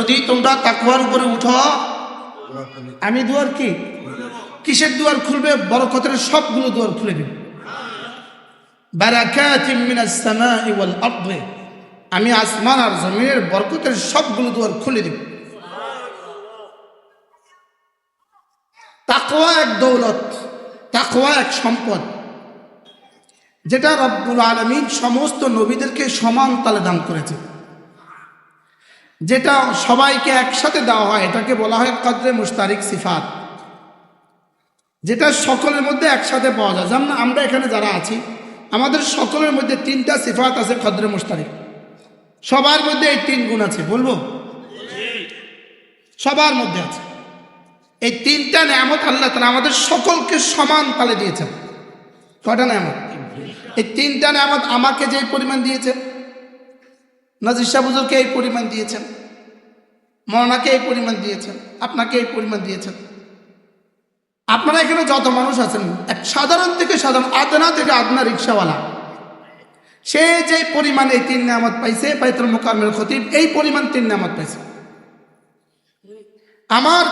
যদি তোমরা তাকুয়ার উপরে উঠো, আমি দুয়ার কি? কিসের দুয়ার খুলবে? বরকতের সবগুলো দুয়ার খুলে দিবে। আমি আসমান আর জমিনের বরকতের সবগুলো দুয়ার খুলে দিব। তাকওয়া এক দৌলত, তাকওয়া এক সম্পদ, যেটা রব্বুল আলমিন সমস্ত নবীদেরকে সমান তালে দান করেছে। যেটা সবাইকে একসাথে দেওয়া হয়, এটাকে বলা হয় কদ্রে মুস্তারিক সিফাত। যেটা সকলের মধ্যে একসাথে পাওয়া যায়। যেমন আমরা এখানে যারা আছি, আমাদের সকলের মধ্যে তিনটা সিফাত আছে কদ্রে মুস্তারিক সবার মধ্যে এই তিন গুণ আছে, বলব? সবার মধ্যে আছে। এই তিনটা নিয়ামত আল্লাহ তালা আমাদের সকলকে সমান তালে দিয়েছেন। কটা নিয়ামত? এই তিনটা নিয়ামত আমাকে যে পরিমাণ দিয়েছেন, নাজির শাহ এই পরিমাণ দিয়েছেন। মরনাকে এই পরিমাণ দিয়েছেন, আপনাকে এই পরিমাণ দিয়েছেন। আপনারা এখানে যত মানুষ আছেন, এক সাধারণ থেকে সাধারণ, আদনা থেকে আদনা রিক্সাওয়ালা, সে যে পরিমাণ এই তিন নামত পাইছে, বাইতুল মোকামের খতিব, এই পরিমাণ তিন নামত পাইছে। আমার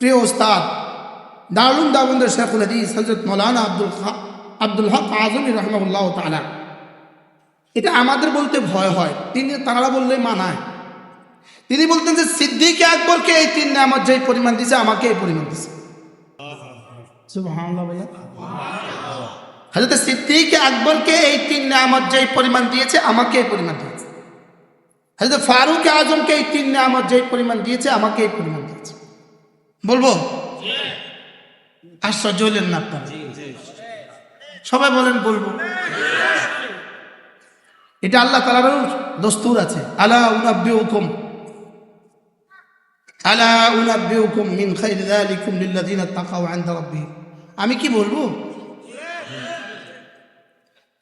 প্রিয় ওস্তাদ দারুল দাবন্দের শেখুল হাদিস হজরত মৌলানা আব্দুল হক আব্দুল হক আজমি রহমুল্লাহ তালা এটা আমাদের বলতে ভয় হয়, তিনি তারা বললে মানায়। তিনি বলতেন যে সিদ্দিক আকবরকে এই তিন নামত যে পরিমাণ দিছে আমাকে এই পরিমাণ দিছে। সুবহানাল্লাহ সিদ্দিক আকবরকে এই তিন নামত যে পরিমাণ দিয়েছে আমাকে এই পরিমাণ দিয়েছে। হজরত ফারুক আজমকে এই তিন নামত যে পরিমাণ দিয়েছে আমাকে এই পরিমাণ দিয়েছে। বলব? আশ্চর্য হলেন না আপনারা? সবাই বলেন বলব। এটা আল্লাহ তালারও দস্তুর আছে। আলা উনাব্বি হুকুম আলা উনাব্বি হুকুম মিন খাইর যালিকুম লিল্লাযিনা তাকাউ ইনদা রাব্বিহিম। আমি কি বলব?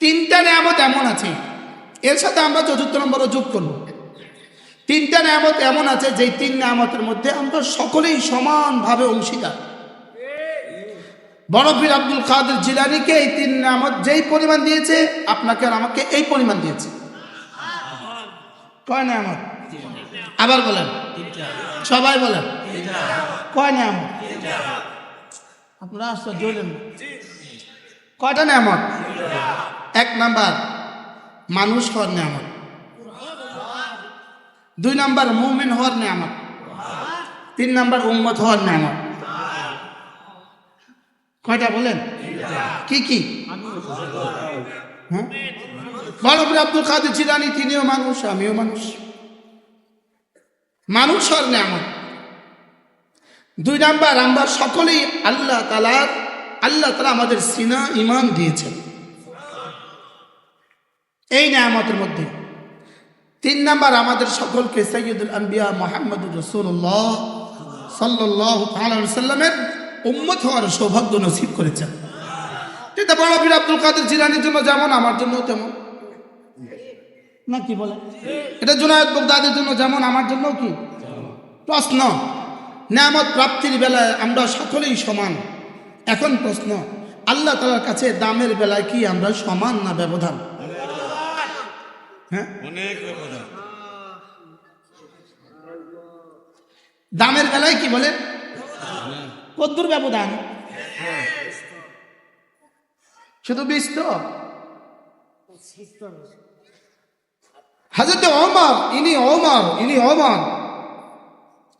তিনটা নিয়ামত এমন আছে। এর সাথে আমরা চতুর্থ নম্বরও যোগ করব। তিনটা নিয়ামত এমন আছে যে তিন নিয়ামতের মধ্যে আমরা সকলেই সমানভাবে অংশীদার। বড়পীর আব্দুল কাদের জিলানিকে এই তিন নামত যেই পরিমাণ দিয়েছে, আপনাকে আর আমাকে এই পরিমাণ দিয়েছে। কয় নামত আবার বলেন। সবাই বলেন। কয় নামত আপনারা আশ্চর্য হলেন। কয়টা নামত এক নাম্বার, মানুষ হওয়ার নামত দুই নাম্বার, মুমিন হওয়ার নামত তিন নাম্বার, উম্মত হওয়ার নামত কয়টা বলেন? কি কি? হ্যাঁ? বড় আব্দুল কাদের জিলানি, তিনিও মানুষ, আমিও মানুষ। মানুষ হওয়ার নামত দুই নাম্বার, আমরা সকলেই আল্লাহ তালার আল্লাহ তালা আমাদের সিনা ইমান দিয়েছেন। এই নামতের মধ্যে। তিন নাম্বার, আমাদের সকলকে সৈয়দুল আম্বিয়া মোহাম্মদুর রসুল্লাহ সাল্লাহ সাল্লামের উম্মত হওয়ার সৌভাগ্য নসিব করেছেন। এটা বড় বীর আব্দুল কাদের জিলানির জন্য যেমন, আমার জন্য তেমন। না কি বলে? এটা জুনায়দ বগদাদের জন্য যেমন আমার জন্য কি? প্রশ্ন। নিয়ামত প্রাপ্তির বেলায় আমরা সকলেই সমান? এখন প্রশ্ন আল্লাহ তালার কাছে দামের বেলায় কি আমরা সমান না ব্যবধান? হ্যাঁ? অনেক ব্যবধান। দামের বেলায় কি বলেন কদ্দুর ব্যবধান। শুধু বিশ তো? হাজরত ওমর ইনি ওমর ইনি ওমর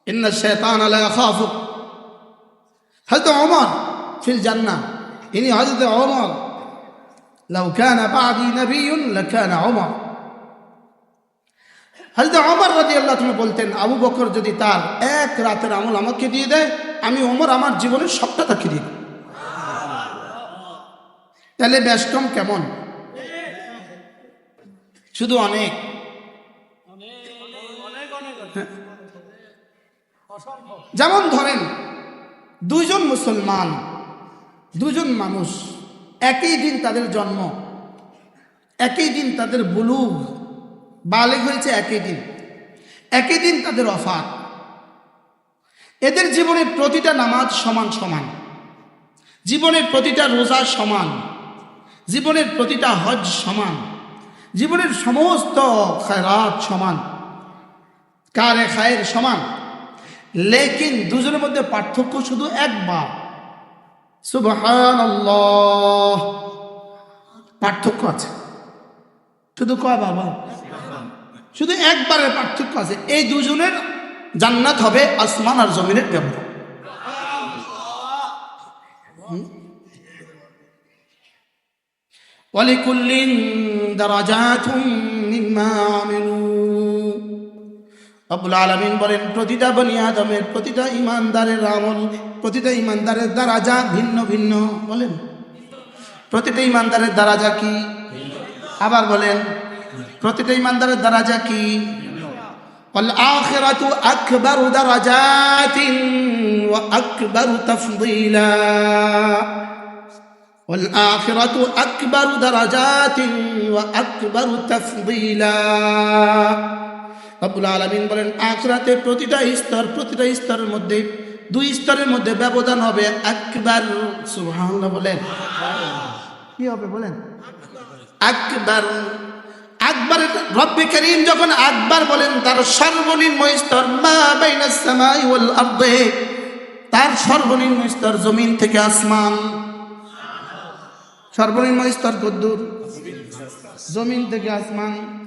ইন্না শৈতান লা ইয়াখাফু হযরত ওমর ফিল জান্নাহ ইনি হযরত ওমর لو كان بعدي نبي لكان عمر হযরত ওমর রাদিয়াল্লাহু তাআলা বলতেন আবু বকর যদি তার এক রাতের আমল আমাকে দিয়ে দেয় আমি ওমর আমার জীবনের সবটা তাকে দিয়ে দেব। তাহলে ব্যস্তম কেমন শুধু অনেক হ্যাঁ। যেমন ধরেন দুজন মুসলমান দুজন মানুষ, একই দিন তাদের জন্ম, একই দিন তাদের বুলুগ, বালেগ হয়েছে একই দিন একই দিন তাদের অফাত এদের জীবনের প্রতিটা নামাজ সমান সমান, জীবনের প্রতিটা রোজা সমান, জীবনের প্রতিটা হজ সমান, জীবনের সমস্ত খায়রাত সমান। কারে খায়ের সমান লেকিন দুজনের মধ্যে পার্থক্য শুধু একবার সুবহান পার্থক্য আছে শুধু কয় বাবা শুধু একবারের পার্থক্য আছে এই দুজনের জান্নাত হবে আসমান আর জমিনের ব্যবধান ولكل درجات مما عملوا রব্বুল আলমিন বলেন প্রতিটা বনি আদমের প্রতিটা ইমানদারের আমল প্রতিটা ইমানদারের দারাজা ভিন্ন ভিন্ন বলেন প্রতিটা ইমানদারের দারাজা কি আবার বলেন প্রতিটা ইমানদারের দারাজা কি والآخرة أكبر درجات وأكبر تفضيلا والآخرة أكبر درجات وأكبر تفضيلا রব্বুল আলমিন বলেন আখরাতে প্রতিটা স্তর, প্রতিটা স্তরের মধ্যে, দুই স্তরের মধ্যে ব্যবধান হবে একবার। সুবহানাল্লাহ বলেন। কি হবে বলেন? আকবার আকবর রব্বে করিম যখন আকবার বলেন, তার সর্বনিম্ন স্তর মা বাইনাস সামাই ওয়াল তার সর্বনিম্ন স্তর জমিন থেকে আসমান। সর্বনিম্ন স্তর কদ্দুর, জমিন থেকে আসমান।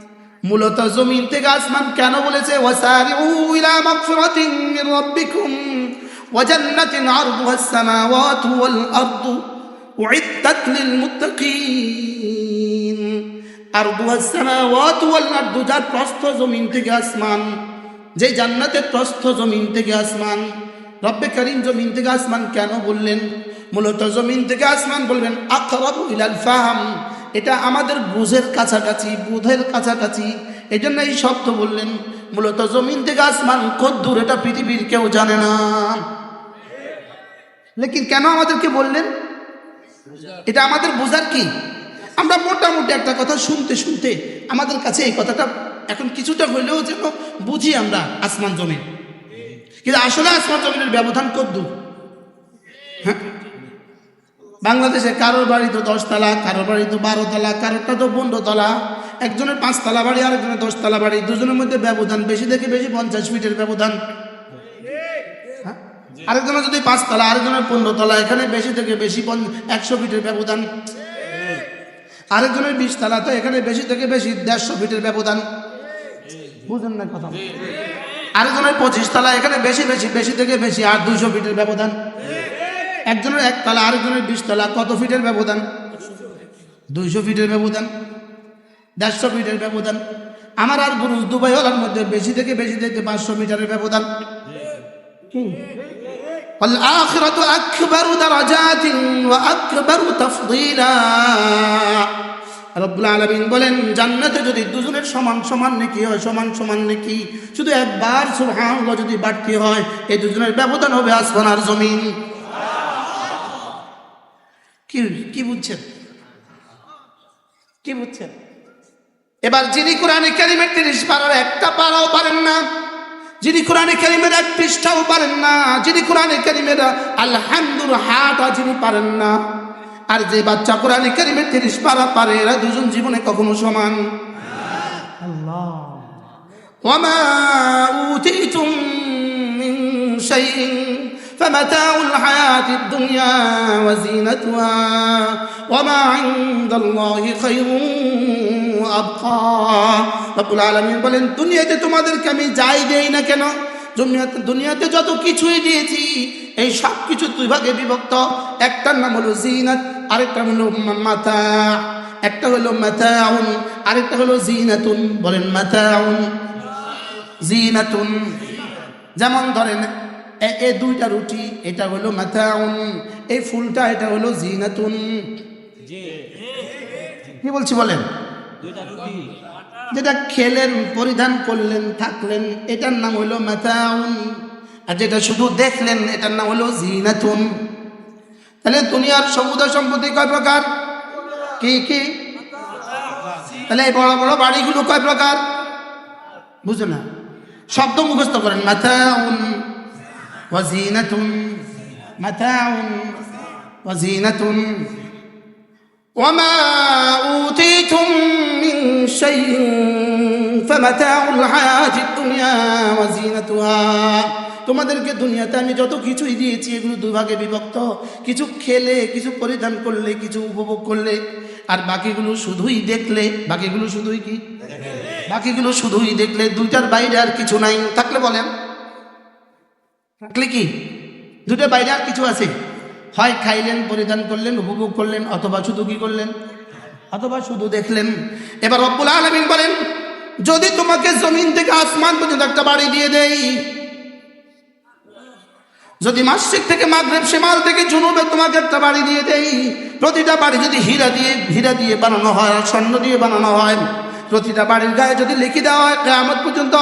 মূলত জমিন থেকে আসমান কেন বলেছে? ওয়াসারিউ ইলা মাগফিরাতিন মির রাব্বিকুম ওয়া জান্নাতিন আরদুহা আস-সামাওয়াতু ওয়াল আরদু উইদ্দাত লিল মুত্তাকিন। আরদুহা আস-সামাওয়াতু ওয়াল আরদু যার প্রস্থ জমিন থেকে আসমান, যে জান্নাতের প্রস্থ জমিন থেকে আসমান। রব্বে করিম জমিন থেকে আসমান কেন বললেন? মূলত জমিন থেকে আসমান বলবেন, আকরাবু ইলাল ফাহাম। এটা আমাদের বুঝের কাছাকাছি, বুধের কাছাকাছি। এই জন্য এই শব্দ বললেন, মূলত জমিন থেকে আসমান কদ্দূর এটা পৃথিবীর কেউ জানে না। লেকিন কেন আমাদেরকে বললেন? এটা আমাদের বোঝার কি? আমরা মোটামুটি একটা কথা শুনতে শুনতে আমাদের কাছে এই কথাটা এখন কিছুটা হইলেও যেন বুঝি আমরা আসমান জমিন। কিন্তু আসলে আসমান জমিনের ব্যবধান কদ্দূর হ্যাঁ? বাংলাদেশে কারোর বাড়ি তো দশতলা, কারোর বাড়ি তো বারো তলা কারোরটা তো পনেরো তলা একজনের পাঁচতলা বাড়ি, আরেকজনের দশতলা বাড়ি। দুজনের মধ্যে ব্যবধান বেশি থেকে বেশি পঞ্চাশ ফিটের ব্যবধান। হ্যাঁ? আরেকজনের যদি পাঁচতলা, আরেকজনের পনেরো তলা এখানে বেশি থেকে বেশি একশো ফিটের ব্যবধান। আরেকজনের বিশ তলা তো এখানে বেশি থেকে বেশি দেড়শো ফিটের ব্যবধান। বুঝুন না কথা। আরেকজনের পঁচিশ তলা এখানে বেশি বেশি বেশি থেকে বেশি, আর দুইশো ফিটের ব্যবধান। একজনের এক তলা আরেকজনের বিশ তলা কত ফিটের ব্যবধান দুইশো ফিটের ব্যবধান দেড়শো ফিটের ব্যবধান আমার আর বুরুজ দুবাই হলার মধ্যে বেশি থেকে বেশি থেকে পাঁচশো মিটারের ব্যবধান কি والآخرة أكبر درجات وأكبر تفضيلا রব্বুল আলমিন বলেন জান্নাতে যদি দুজনের সমান সমান নাকি হয় সমান সমান নাকি শুধু একবার সুবহান যদি বাড়তি হয় এই দুজনের ব্যবধান হবে আসমান আর জমিন কি কি বুঝছেন কি বুঝছেন এবার যিনি কোরআনে কারিমের তিরিশ পারার একটা পারাও পারেন না যিনি কোরআনে কারিমের এক পৃষ্ঠাও পারেন না যিনি কোরআনে কারিমের আলহামদুল হাটা যিনি পারেন না আর যে বাচ্চা কোরআনে কারিমের তিরিশ পারা পারে এরা দুজন জীবনে কখনো সমান আল্লাহ وما أوتيتم من شيء فمتاع الحياة الدنيا وزينتها وما عند الله خير وأبقى رب العالمين বলেন দুনিয়াতে তোমাদেরকে আমি যাই দেই না কেন দুনিয়াতে দুনিয়াতে যত কিছুই দিয়েছি এই সব কিছু দুই ভাগে বিভক্ত একটার নাম হলো জিনাত আরেকটা হলো মাথা একটা হলো মাথাউন আরেকটা হলো জিনাতুন বলেন মাথাউন জিনাতুন যেমন ধরেন এ- দুইটা রুটি এটা হলো মাথাউন এই ফুলটা এটা হলো জিনাতুন। কি বলছি বলেন? যেটা খেলেন পরিধান করলেন থাকলেন এটার নাম হলো মাথাউন। আর যেটা শুধু দেখলেন এটার নাম হলো জিনাতুন। তাহলে দুনিয়ার সমুদায় সম্পত্তি কয় প্রকার? কি কি? তাহলে এই বড় বড় বাড়িগুলো কয় প্রকার? বুঝো না। শব্দ মুখস্থ করেন মাথাউন। ওয়াজিনাতুন মাথাউন ওয়াজিনাতুন وما أوتيتم من شيء فمتاع الحياة الدنيا وزينتها তোমাদেরকে দুনিয়াতে আমি যত কিছুই দিয়েছি এগুলো দুভাগে বিভক্ত কিছু খেলে কিছু পরিধান করলে কিছু উপভোগ করলে আর বাকিগুলো শুধুই দেখলে বাকিগুলো শুধুই কি বাকিগুলো শুধুই দেখলে দুইটার বাইরে আর কিছু নাই থাকলে বলেন থাকলে কি? দুটোর বাইরে আর কিছু আছে? হয় খাইলেন, পরিধান করলেন, উপভোগ করলেন, অথবা শুধু কি করলেন? অথবা শুধু দেখলেন। এবার রব্বুল আলমিন বলেন, যদি তোমাকে জমিন থেকে আসমান পর্যন্ত একটা বাড়ি দিয়ে দেই, যদি মাসিক থেকে মাগরেব সেমাল থেকে জুনুবে তোমাকে একটা বাড়ি দিয়ে দেই, প্রতিটা বাড়ি যদি হীরা দিয়ে হীরা দিয়ে বানানো হয় স্বর্ণ দিয়ে বানানো হয়, প্রতিটা বাড়ির গায়ে যদি লিখে দেওয়া হয়, কেয়ামত পর্যন্ত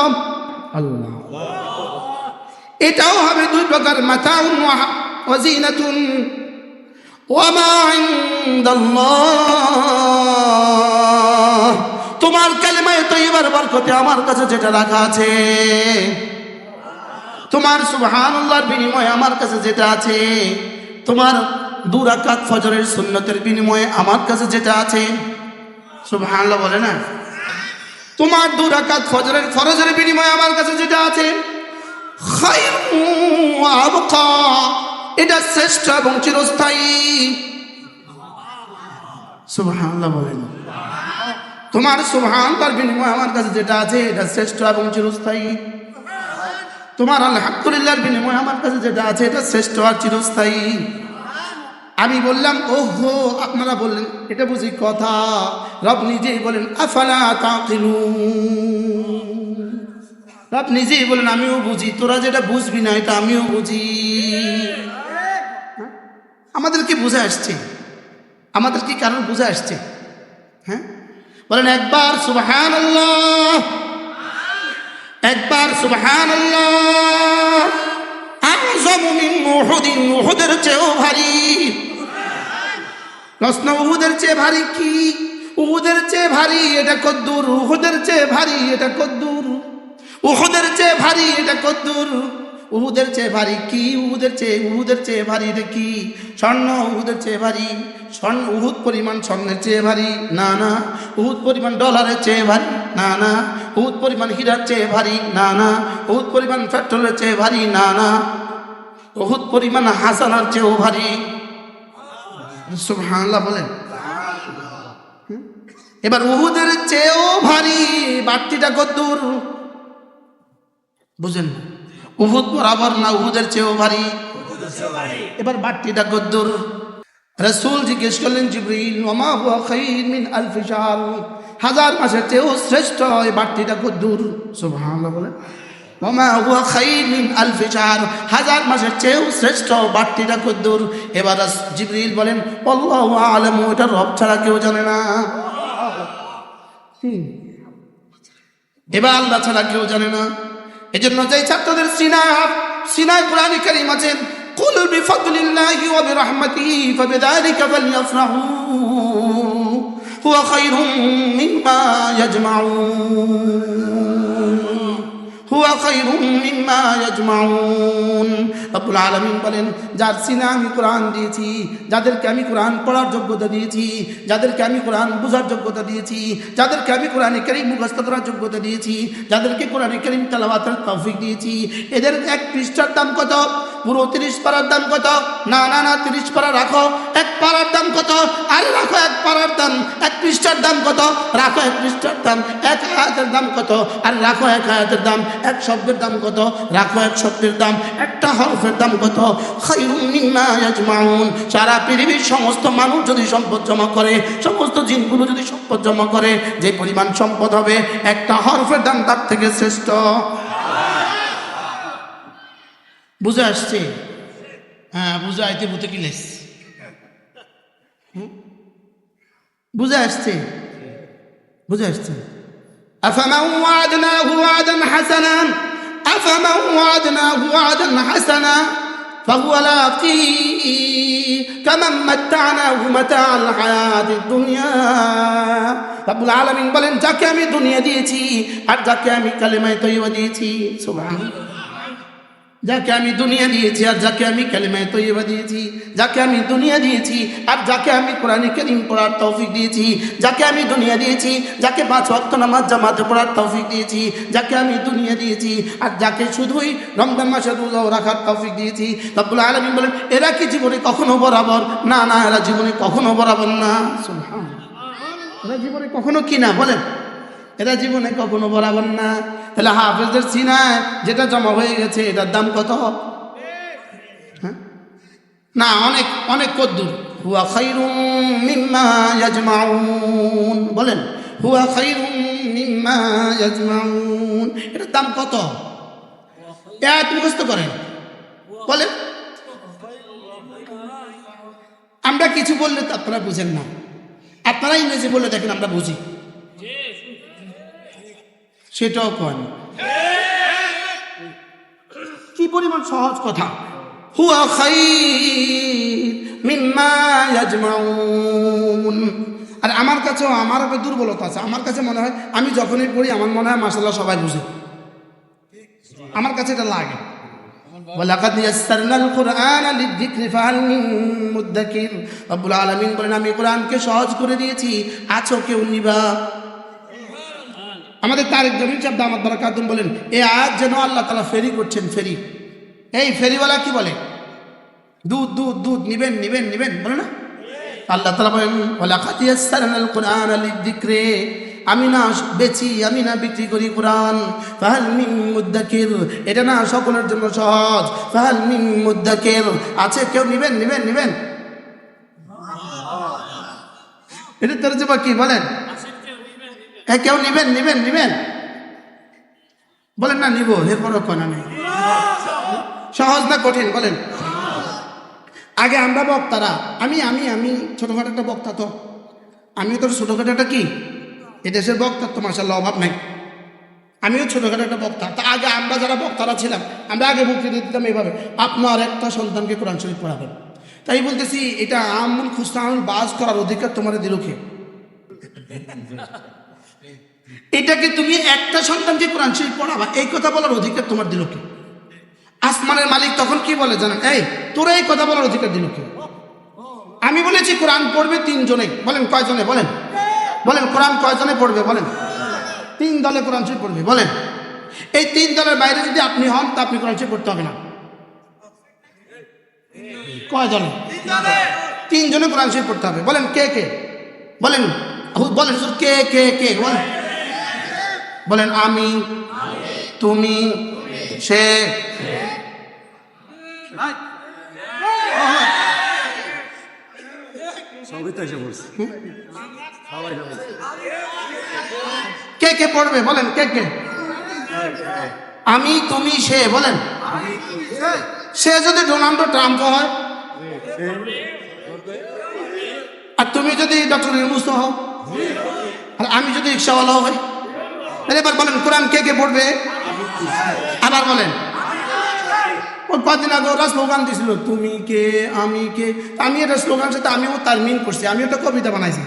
আল্লাহ। এটাও হবে দুই প্রকার মাথা তোমার কালেমায় তৈবার বরকতে আমার কাছে যেটা রাখা আছে, তোমার সুবহানাল্লাহর বিনিময়ে আমার কাছে যেটা আছে, তোমার দুরাকাত ফজরের সুন্নতের বিনিময়ে আমার কাছে যেটা আছে, সুবহানাল্লাহ বলে না? তোমার দুরাকাত ফজরের ফরজের বিনিময়ে আমার কাছে যেটা আছে এটা শ্রেষ্ঠ এবং চিরস্থায়ী। সুবহানাল্লাহ বলেন। তোমার সুবহান তার বিনিময়ে আমার কাছে যেটা আছে, এটা শ্রেষ্ঠ এবং চিরস্থায়ী। তোমার আলহামদুলিল্লাহর বিনিময়ে আমার কাছে যেটা আছে, এটা শ্রেষ্ঠ আর চিরস্থায়ী। আমি বললাম, ওহো, আপনারা বললেন, এটা বুঝি কথা। রব নিজেই বলেন, আফালা তাকিলুন? রব নিজেই বলেন, আমিও বুঝি। তোরা যেটা বুঝবি না, এটা আমিও বুঝি। আমাদের কি বুঝে আসছে? আমাদের কি কারণ বুঝে আসছে? হ্যাঁ? বলেন, একবার সুবহান একবার সুবহান ভারী। উহুদের ভারী কি? উহুদের চেয়ে ভারী, এটা কদ্দুর। উহুদের চেয়ে ভারী, এটা কদ্দুর। উহুদের চেয়ে ভারী এটা কদ্দুর। উহুদের চেয়ে ভারী কি? উহুদের চেয়ে উহুদের চেয়ে ভারী এটা কি? স্বর্ণ উহুদের চেয়ে ভারী। স্বর্ণ উহুদ পরিমাণ স্বর্ণের চেয়ে ভারী। না না। উহুদ পরিমাণ ডলারের চেয়ে ভারী। না না। উহুদ পরিমাণ হীরার চেয়ে ভারী। না না। উহুদ পরিমাণ পেট্রোলের চেয়ে ভারী। না না। উহুদ পরিমাণ হাসানার চেয়েও ভারী। সুবহানাল্লাহ বলেন। এবার উহুদের চেয়েও ভারী বাড়তিটা কদ্দুর। বুঝেন না? উহুদ বরাবর না, উহুদের চেয়েও ভারী। এবার বাড়তিটা কদ্দুর রসুল জিজ্ঞেস করলেন, জিব্রিল, ওমা হুয়া খাইর মিন আলফি শাহর হাজার মাসের চেয়েও শ্রেষ্ঠ এই বাড়তিটা কদ্দুর সুবহানাল্লাহ বলেন ওমা হুয়া খাইর মিন আলফি শাহর হাজার মাসের চেয়েও শ্রেষ্ঠ বাড়তিটা কদ্দুর এবার জিব্রিল বলেন, আল্লাহু আলামু, এটা রব ছাড়া কেউ জানে না। এবার আল্লাহ ছাড়া কেউ জানে না। এজন্য যে ছাত্রদের সিনায় সিনায় কোরআন কারিম আছেন, কুল বিফদলিল্লাহি ওয়া বিরহমাতিহি ফাবিযালিকা ফালইফরাহু হুয়া খায়রুম মিম্মা ইয়াজমাউন। রব্বুল বলেন, যার সিনা আমি কোরআন দিয়েছি, যাদেরকে আমি কোরআন পড়ার যোগ্যতা দিয়েছি, যাদেরকে আমি কোরআন বোঝার যোগ্যতা দিয়েছি, যাদেরকে আমি কোরআনে কারিম মুখস্থ করার যোগ্যতা দিয়েছি, যাদেরকে কোরআনে কারিম তালাবাতের তৌফিক দিয়েছি, এদের এক পৃষ্ঠার দাম কত? পুরো তিরিশ পাড়ার দাম কত? না না না, তিরিশ পাড়া রাখো। এক পাড়ার দাম কত? আরে রাখো এক পাড়ার দাম। এক পৃষ্ঠার দাম কত? রাখো এক পৃষ্ঠার দাম। এক হায়াতের দাম কত? আর রাখো এক হায়াতের দাম। এক শব্দের দাম কত? রাখো এক শব্দের দাম। একটা হরফের দাম কত? সারা পৃথিবীর সমস্ত মানুষ যদি সম্পদ জমা করে, সমস্ত জিনগুলো যদি সম্পদ জমা করে, যে পরিমাণ সম্পদ হবে, একটা হরফের দাম তার থেকে শ্রেষ্ঠ। বুঝে আসছে হ্যাঁ বুঝে আইতে বুঝতে কি লেস বুঝে আসছে বুঝে আসছে أفمن وعدناه وعدا حسنا أفمن وعدناه وعدا حسنا فهو لاقيه كمن متعناه متاع الحياة الدنيا রব্বুল আলামিন বলেন যাকে আমি দুনিয়া দিয়েছি আর যাকে আমি কালেমায় তৈবা দিয়েছি সুবহান যাকে আমি দুনিয়া দিয়েছি আর যাকে আমি কালিমায় তৈবা দিয়েছি, যাকে আমি দুনিয়া দিয়েছি আর যাকে আমি কোরআনে করিম পড়ার তৌফিক দিয়েছি, যাকে আমি দুনিয়া দিয়েছি, যাকে পাঁচ ওয়াক্ত নামাজ জামাতে পড়ার তৌফিক দিয়েছি, যাকে আমি দুনিয়া দিয়েছি আর যাকে শুধুই রমজান মাসে রোজাও রাখার তৌফিক দিয়েছি। রব্বুল আলামিন বলেন, এরা কি জীবনে কখনো বরাবর? না না, এরা জীবনে কখনো বরাবর না। এরা জীবনে কখনো কি না? বলেন। এরা জীবনে কখনো বরাবর না। তাহলে হাফেজদের সিনায় যেটা জমা হয়ে গেছে, এটার দাম কত? হ্যাঁ? না, অনেক অনেক কদ্দুর। হুয়া খাইরুম বলেন, হুয়া খাইরুম এটার দাম কত? এক মুখস্থ করেন। বলেন। আমরা কিছু বললে তো আপনারা বুঝেন না। আপনারা ইংরেজি বললে দেখেন আমরা বুঝি। সেটাও কন কি পরিমাণ সহজ কথা। হুয়া আর আমার কাছেও আমার একটা দুর্বলতা আছে। আমার কাছে মনে হয়, আমি যখনই পড়ি, আমার মনে হয় মাসাল্লাহ সবাই বুঝে। আমার কাছে এটা লাগে। ওয়ালাকাদ ইয়াসসারনাল কুরআনা লিযিকরি ফাহাল মিন মুদ্দাকির রব্বুল আলামিন বলেন, আমি কোরআনকে সহজ করে দিয়েছি, আছো কেউ নিবা? আমাদের তারেক জমিন সাহেব দামাত বারাকাতুম বলেন, এ আজ যেন আল্লাহ তালা ফেরি করছেন, ফেরি। এই ফেরিওয়ালা কি বলে? দুধ দুধ দুধ, নিবেন নিবেন নিবেন, বলে না? আল্লাহ তালা বলেন কুরআনা আমি না বেচি, আমি না বিক্রি করি কোরআন। ফাহাল মিন মুদ্দাকির, এটা না সকলের জন্য সহজ। ফাহাল মিন মুদ্দাকির, আছে কেউ? নিবেন নিবেন নিবেন। এটা তরজমা কি বলেন? এ কেউ নিবেন নিবেন নিবেন? বলেন না, নিব, এরপরও কোনা নেই সহজ না কঠিন, বলেন। আগে আমরা বক্তারা, আমি আমি আমি, ছোটখাটো একটা বক্তা তো। আমিও তোর ছোটখাটো একটা কি? এদেশের বক্তার তো মাসাল্লাহ অভাব নাই। আমিও ছোটখাটো একটা বক্তা। তা আগে আমরা যারা বক্তারা ছিলাম, আমরা আগে বক্তৃতা দিতাম এইভাবে। আপনার একটা সন্তানকে কোরআন শরীফ পড়াবেন। তাই বলতেছি, এটা আমুল খুস্তান বাস করার অধিকার তোমার দিল এটাকে তুমি একটা সন্তানকে কোরআন শরীফ পড়াবা, এই কথা বলার অধিকার তোমার দিল কে? আসমানের মালিক তখন কি বলে জানেন এই, তোরা এই কথা বলার অধিকার দিল কে? আমি বলেছি কোরআন পড়বে তিনজনে, বলেন কয়জনে, বলেন। বলেন, কোরআন কয়জনে পড়বে, বলেন। তিন দলে কোরআন শরীফ পড়বে, বলেন। এই তিন দলের বাইরে যদি আপনি হন, তা আপনি কোরআন শরীফ পড়তে হবে না। কয় দলে তিনজনে কোরআন শরীফ পড়তে হবে। বলেন, কে কে? বলেন বলেন কে কে কে? বলেন। বলেন আমি। তুমি। সে। কে কে পড়বে? বলেন কে কে? আমি তুমি সে বলেন। সে যদি ডোনাল্ড ট্রাম্প হয় আর তুমি যদি ডক্টর ইউনুস হও আর আমি যদি রিক্সাওয়ালা হই তাহলে এবার বলেন, কোরআন কে কে পড়বে? আবার বলেন। কদিন আগে ওরা স্লোগান দিছিল, তুমি কে, আমি কে? আমি এটা স্লোগান সাথে আমিও তার মিন করছি আমি একটা কবিতা বানাইছি।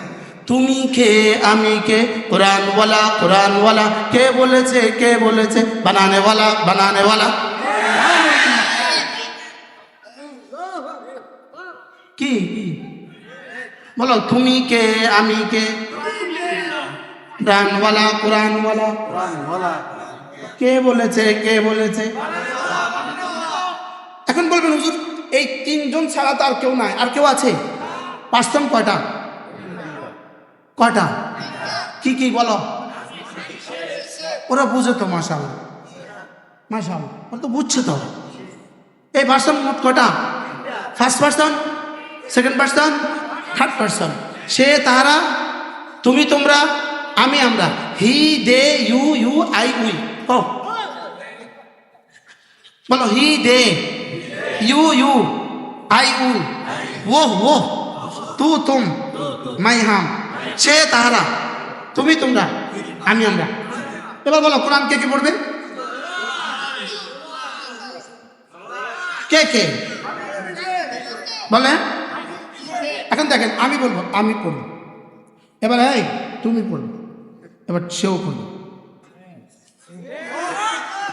তুমি কে, আমি কে? কোরআনওয়ালা কোরআনওয়ালা, কে বলেছে কে বলেছে? বানানেওয়ালা বানানেওয়ালা। কি? বলো, তুমি কে, আমি কে? কোরআনওয়ালা কোরআনওয়ালা কে বলেছে কে বলেছে? এখন বলবেন হুজুর এই তিনজন ছাড়া তো আর কেউ নাই। আর কেউ আছে? পাঁচজন কয়টা? কয়টা? কি কি বলো? ওরা বুঝে তো মাসাল মাসাল ওরা তো বুঝছে তো। এই পার্সন মোট কয়টা? First person second person third person সে তারা তুমি তোমরা আমি আমরা, he, they, you you, I, we. ও। বলো, he, they, you you, I উ ও ও। তু, তুম, মাই, হাম। সে, তাহারা। তুমি, তোমরা, আমি, আমরা। এবার বলো, কোরআন কে কে পড়বে? কে কে? বলে এখন দেখেন, আমি বলব আমি পড়ব। এবার এই, তুমি পড়বে। এবার সেও খুঁজল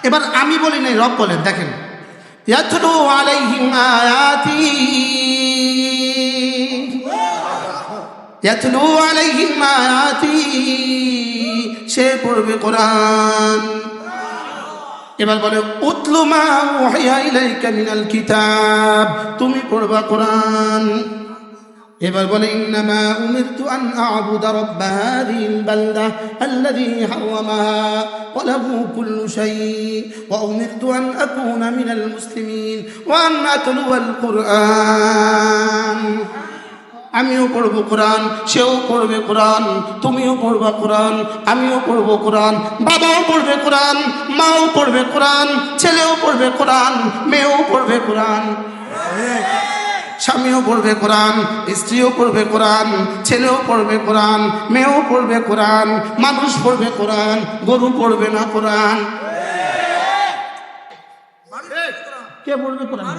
এবার আমি বলি নাই, রব বলেন, দেখেন। সে পড়বে কোরআন। এবার বলে উতলুমা ওহিয়া ইলাইকা কিতাব। তুমি পড়বা কোরআন। এবার বলে, ইন্নামা উমিরতু আন আ'বুদা রাব্ব হাযিহিল বালদা আল্লাযী হারামাহা ওয়া লাহু কুল্লু শাই ওয়া উমিরতু আন আকুনা মিনাল মুসলিমিন ওয়া আন আতলুয়াল কুরআন। আমিও পড়ব কোরআন, সেও পড়বে কোরআন, তুমিও পড়বা কোরআন, আমিও পড়ব কোরআন, বাবাও পড়বে কোরআন, মাও পড়বে কোরআন, ছেলেও পড়বে কোরআন, মেয়েও পড়বে কোরআন। স্বামীও পড়বে কোরআন, স্ত্রীও পড়বে কোরআন, ছেলেও পড়বে কোরআন, মেয়েও পড়বে কোরআন, মানুষ পড়বে কোরআন, গরু পড়বে না কোরআন। কে পড়বে কোরআন?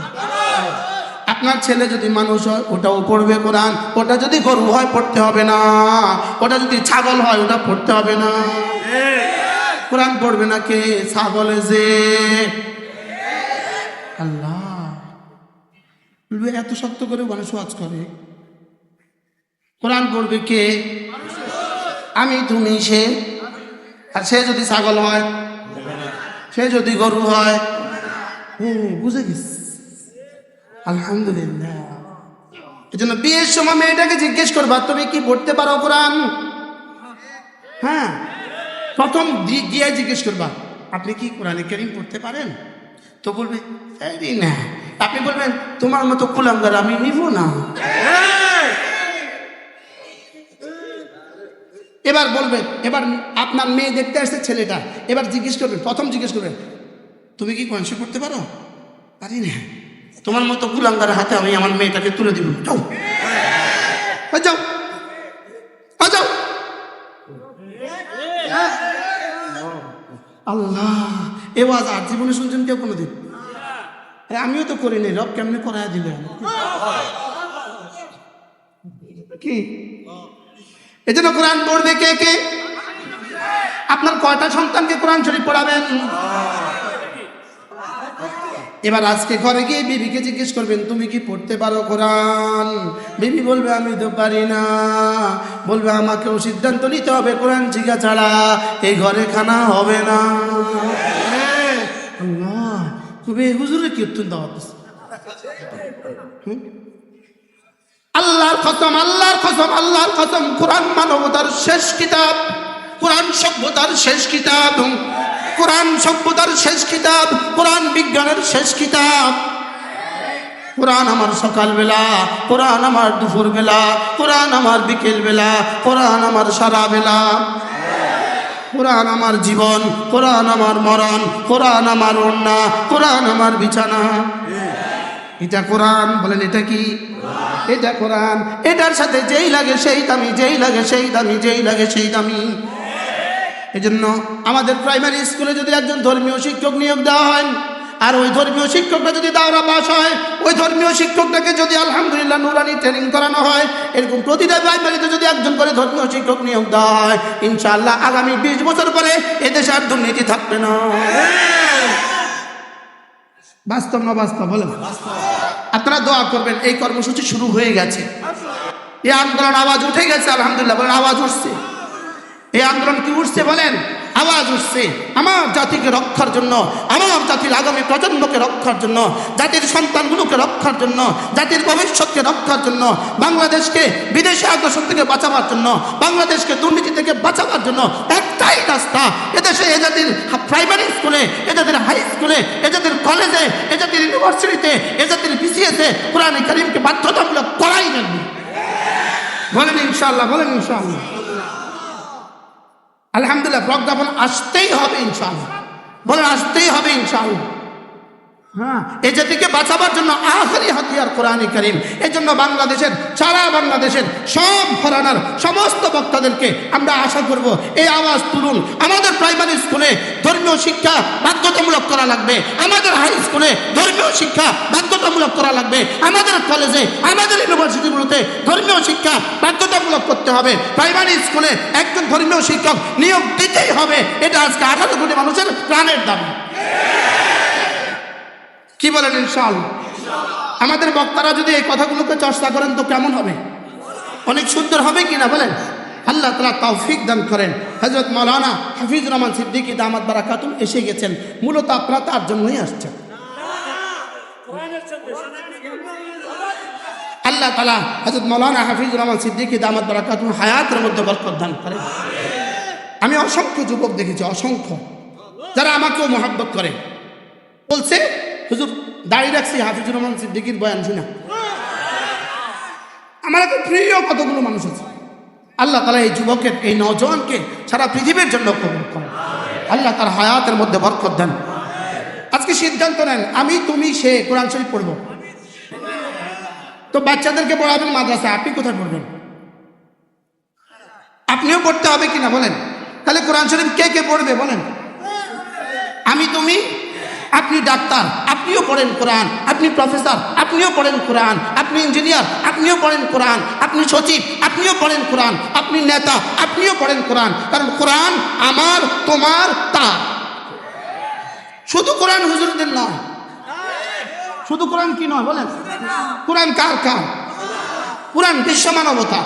আপনার ছেলে যদি মানুষ হয়, ওটাও পড়বে কোরআন, ওটা যদি গরু হয়, পড়তে হবে না। ওটা যদি ছাগল হয়, ওটা পড়তে হবে না। কোরআন পড়বে না কে? ছাগলে যে। আল্লাহ। বলবে এত শক্ত করে মানুষ ওয়াজ করে। কোরআন পড়বে কে? আমি, তুমি, সে। আর সে যদি ছাগল হয়, সে যদি গরু হয়। হুম বুঝে গেছি আলহামদুলিল্লাহ। এই জন্য বিয়ের সময় মেয়েটাকে জিজ্ঞেস করবা, তুমি কি পড়তে পারো কোরআন? হ্যাঁ। প্রথম গিয়ে জিজ্ঞেস করবা, আপনি কি কোরআনে কেরিম পড়তে পারেন? তো বলবে না। আপনি বলবেন তোমার মতো কুলাঙ্গার আমি নিব না। এবার বলবেন এবার আপনার মেয়ে দেখতে আসছে ছেলেটা। এবার জিজ্ঞেস করবেন প্রথম জিজ্ঞেস করবেন তুমি কি কোরআন করতে পারো? পারি না তোমার মতো কুলাঙ্গার হাতে আমি আমার মেয়েটাকে তুলে দিব। যাও। এই যাও। এই যাও। আল্লাহ এ ওয়াজ আর জীবনে শুনছেন কেউ কোনোদিন? আমিও তো করিনি, রব কেমনে করাই দিলেন কি? এই জন্য কোরআন পড়বে কে কে? আপনার কয়টা সন্তানকে কোরআন শরীফ পড়াবেন? এবার আজকে ঘরে গিয়ে বিবিকে জিজ্ঞেস করবেন, তুমি কি পড়তে পারো কোরআন? বিবি বলবে, আমি তো পারি না। বলবে, আমাকেও সিদ্ধান্ত নিতে হবে, কোরআন শিখা ছাড়া এই ঘরে খানা হবে না। আল্লাহ খুবই হুজুরে কি অত্যন্ত আওয়াজ আল্লাহর কসম আল্লাহর কসম আল্লাহর কসম কোরআন মানবতার শেষ কিতাব কোরআন সভ্যতার শেষ কিতাব কোরআন সভ্যতার শেষ কিতাব কোরআন বিজ্ঞানের শেষ কিতাব কোরআন আমার সকালবেলা কোরআন আমার দুপুরবেলা কোরআন আমার বিকেলবেলা কোরআন আমার সারা বেলা কোরআন আমার জীবন, কোরআন আমার মরণ, কোরআন আমার অন্যা কোরআন আমার বিছানা। এটা কোরআন, বলেন এটা কি? এটা কোরআন। এটার সাথে যেই লাগে সেই দামি, যেই লাগে সেই দামি, যেই লাগে সেই দামি। এজন্য আমাদের প্রাইমারি স্কুলে যদি একজন ধর্মীয় শিক্ষক নিয়োগ দেওয়া হয় আর ওই ধর্মীয় শিক্ষকটা যদি দাওরা পাস হয়, ওই ধর্মীয় শিক্ষকটাকে যদি আলহামদুলিল্লাহ নুরানি ট্রেনিং করানো হয়, এরকম প্রতিটা প্রাইমারিতে যদি একজন করে ধর্মীয় শিক্ষক নিয়োগ দেওয়া হয়, ইনশাআল্লাহ আগামী বিশ বছর পরে এদেশে আর দুর্নীতি থাকবে না। বাস্তব না বাস্তব, বলেন। আপনারা দোয়া করবেন, এই কর্মসূচি শুরু হয়ে গেছে। এই আন্দোলন আওয়াজ উঠে গেছে, আলহামদুলিল্লাহ, বলেন, আওয়াজ উঠছে। এই আন্দোলন কি উঠছে, বলেন? আওয়াজ উঠছে। আমার জাতিকে রক্ষার জন্য, আমার জাতির আগামী প্রজন্মকে রক্ষার জন্য, জাতির সন্তানগুলোকে রক্ষার জন্য, জাতির ভবিষ্যৎকে রক্ষার জন্য, বাংলাদেশকে বিদেশি আগ্রাসন থেকে বাঁচাবার জন্য, বাংলাদেশকে দুর্নীতি থেকে বাঁচাবার জন্য একটাই রাস্তা। এদেশে এ জাতির প্রাইমারি স্কুলে এ জাতির হাই স্কুলে এ জাতির কলেজে এ জাতির ইউনিভার্সিটিতে এ জাতির বিসিএসে কোরআন করিমকে বাধ্যতামূলক করাই লাগবে। বলেন ইনশাআল্লাহ বলেন ইনশাআল্লাহ। আলহামদুলিল্লাহ প্রজ্ঞাপন আসতেই হবে ইনশাল্লাহ বলেন আসতেই হবে ইনশাআল্লাহ। হ্যাঁ এই জাতিকে বাঁচাবার জন্য আখরি হাতিয়ার কোরআনে করিম। জন্য বাংলাদেশের, সারা বাংলাদেশের সব ঘরানার সমস্ত বক্তাদেরকে আমরা আশা করব, এই আওয়াজ তুলুন। আমাদের প্রাইমারি স্কুলে ধর্মীয় শিক্ষা বাধ্যতামূলক করা লাগবে। আমাদের হাই স্কুলে ধর্মীয় শিক্ষা বাধ্যতামূলক করা লাগবে। আমাদের কলেজে, আমাদের ইউনিভার্সিটিগুলোতে ধর্মীয় শিক্ষা বাধ্যতামূলক করতে হবে। প্রাইমারি স্কুলে একজন ধর্মীয় শিক্ষক নিয়োগ দিতেই হবে। এটা আজকে আঠারো কোটি মানুষের প্রাণের দাবি। কি বলেন ইনশাআল্লাহ? আমাদের বক্তারা যদি এই কথাগুলোকে চর্চা করেন তো কেমন হবে? অনেক সুন্দর হবে কিনা বলেন? আল্লাহ তালা তৌফিক দান করেন। হজরত মৌলানা হাফিজ রহমান সিদ্দিকি দামাত বারাকাতুম এসে গেছেন। মূলত আপনারা তার জন্যই আসছেন। আল্লাহ তালা হজরত মৌলানা হাফিজ রহমান সিদ্দিকি দামাত বারাকাতুম হায়াতের মধ্যে বরকত দান করেন। আমি অসংখ্য যুবক দেখেছি, অসংখ্য। যারা আমাকেও মহাব্বত করে। বলছে হুজুর দাঁড়িয়ে রাখছি, হাফিজুর রহমান সিদ্দিকির বয়ান শুনা। আমার এত প্রিয় কতগুলো মানুষ আছে। আল্লাহ তালা এই যুবকের এই নজওয়ানকে সারা পৃথিবীর জন্য কবুল করেন। আল্লাহ তার হায়াতের মধ্যে বরকত দেন। আজকে সিদ্ধান্ত নেন, আমি, তুমি, সে, কোরআন শরীফ পড়ব। তো বাচ্চাদেরকে পড়াবেন মাদ্রাসা আপনি কোথায় পড়বেন? আপনিও পড়তে হবে কিনা বলেন? তাহলে কোরআন শরীফ কে কে পড়বে বলেন? আমি, তুমি? আপনি ডাক্তার, আপনিও পড়েন কোরআন, আপনি প্রফেসর, আপনিও পড়েন কোরআন, আপনি ইঞ্জিনিয়ার, আপনিও পড়েন কোরআন, আপনি সচিব, আপনিও পড়েন কোরআন, আপনি নেতা, আপনিও পড়েন কোরআন, কারণ কোরআন আমার, তোমার, তার। শুধু কোরআন হুজুরদের নয়। শুধু কোরআন কি নয় বলেন? কোরআন কার কার? কোরআন বিশ্ব মানবতা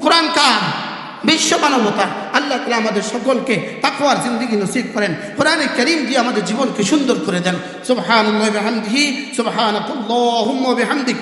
কোরআন কার? বিশ্ব মানবতা। আল্লাহ তালা আমাদের সকলকে তাকওয়ার জিন্দগি নসিব করেন। কোরআনে করিম দিয়ে আমাদের জীবনকে সুন্দর করে দেন। সুবহান বিহামদিহি, সুবহানাকাল্লাহুম্মা বিহামদিক